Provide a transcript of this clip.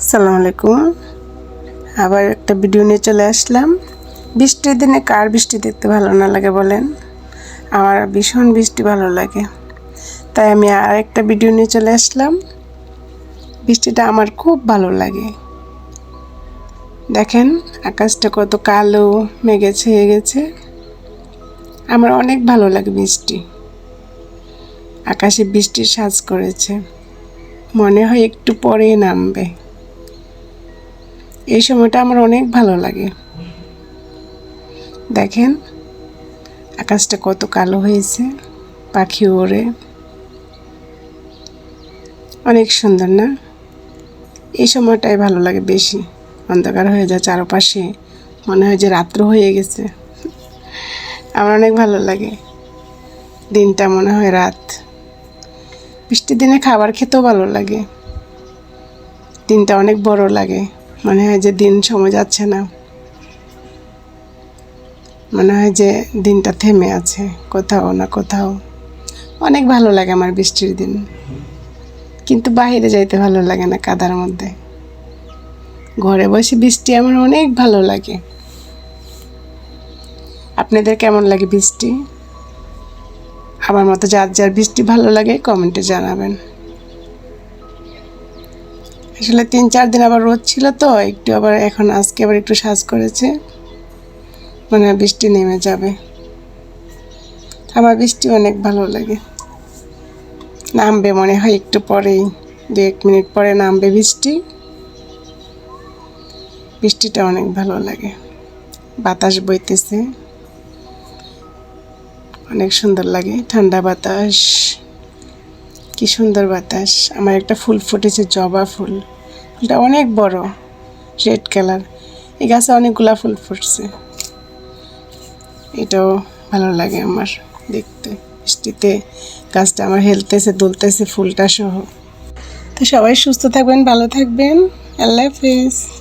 আসসালামু আলাইকুম। আবার একটা ভিডিও নিয়ে চলে আসলাম। বৃষ্টির দিনে কার বৃষ্টি দেখতে ভালো না লাগে বলেন? আমার ভীষণ বৃষ্টি ভালো লাগে। তাই আমি আর একটা ভিডিও নিয়ে চলে আসলাম। বৃষ্টিটা আমার খুব ভালো লাগে। দেখেন, আকাশটা কত কালো, মেঘে ছেয়ে গেছে। আমার অনেক ভালো লাগে বৃষ্টি। আকাশে বৃষ্টির সাজ করেছে। মনে হয় একটু পরে নামবে। এই সময়টা আমার অনেক ভালো লাগে। দেখেন, আকাশটা কত কালো হয়েছে, পাখি ওড়ে। অনেক সুন্দর না? এই সময়টাই ভালো লাগে বেশি। অন্ধকার হয়ে যায় চারপাশে, মনে হয় যে রাত্র হয়ে গেছে। আমার অনেক ভালো লাগে। দিনটা মনে হয় রাত। বৃষ্টির দিনে খাবার খেতেও ভালো লাগে। দিনটা অনেক বড় লাগে। মনে হয় যে দিন সময় যাচ্ছে না। মনে হয় যে দিনটা থেমে আছে, কোথাও না কোথাও। অনেক ভালো লাগে আমার বৃষ্টির দিন। কিন্তু বাইরে যাইতে ভালো লাগে না কাদার মধ্যে। ঘরে বসে বৃষ্টি আমার অনেক ভালো লাগে। আপনাদের কেমন লাগে বৃষ্টি? আমার মতো যার যার বৃষ্টি ভালো লাগে, কমেন্টে জানাবেন। আসলে তিন, চার দিন আবার রোদ ছিল তো, একটু আবার এখন আজকে আবার একটু সাজ করেছে। মানে বৃষ্টি নেমে যাবে। আমার বৃষ্টি অনেক ভালো লাগে। নামবে মনে হয় একটু পরেই, দু এক মিনিট পরে নামবে বৃষ্টি। বৃষ্টিটা অনেক ভালো লাগে। বাতাস বইতেছে। অনেক সুন্দর লাগে, ঠান্ডা বাতাস। কি সুন্দর বাতাস। আমার একটা ফুল ফুটেছে, জবা ফুল। ফুলটা অনেক বড়, রেড কালার। এই গাছে অনেকগুলা ফুল ফুটছে। এটাও ভালো লাগে আমার দেখতে। বৃষ্টিতে গাছটা আমার হেলতেছে, দুলতেছে ফুলটা সহ। তো সবাই সুস্থ থাকবেন, ভালো থাকবেন। আল্লাহ হাফিজ।